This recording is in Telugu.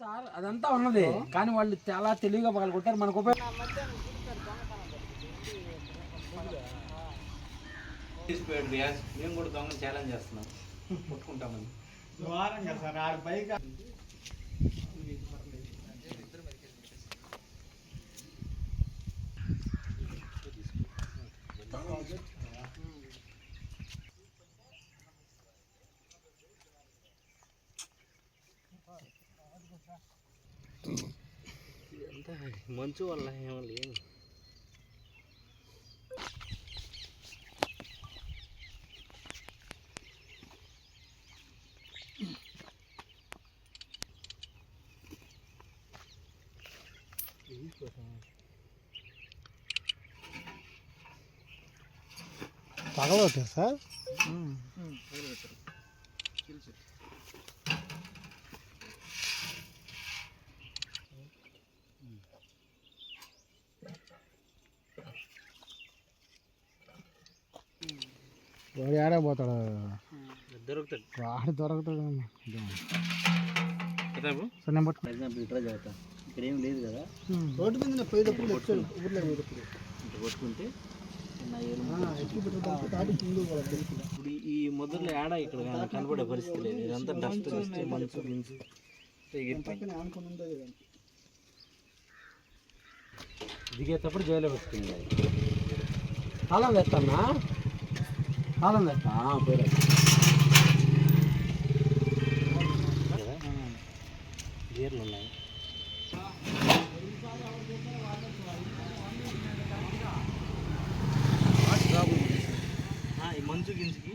సార్ అదంతా ఉన్నది. కానీ వాళ్ళు చాలా తెలివిగా పగలు కొట్టారు మనకు ఉపయోగం తీసిపోయాడు రియాజ్. మేము కూడా దొంగ ఛాలెంజ్ చేస్తున్నాం. కొట్టుకుంటామని. ద్వారంగా సార్ ఆడ పైకి మంచు వల్ల ఏమో లేదు పగలవుతుంది సార్ వాడు ఆడపోతాడు దొరుకుతాడు. వాడు దొరకతాడు. కదా సార్ నేను పట్టుకో. ఎగ్జాంపుల్ ఇట్లా చదువుతా ఇక్కడ ఏం లేదు కదా. రోడ్డు మీద పోయేటప్పుడు ఊర్లో పోయేటప్పుడు. కొట్టుకుంటే? ఇప్పుడు ఈ- మొదట్లో ఏడ ఇక్కడ కన- కనపడే పరిస్థితి లేదు. ఇదంతా డస్ట్ డస్ట్ మంచు గించు దిగేటప్పుడు జైలు పెట్టుకుంది తాళం వేస్తానా? తాళం వేస్తా పోయి గేర్లు ఉన్నాయి మంచు గింజకి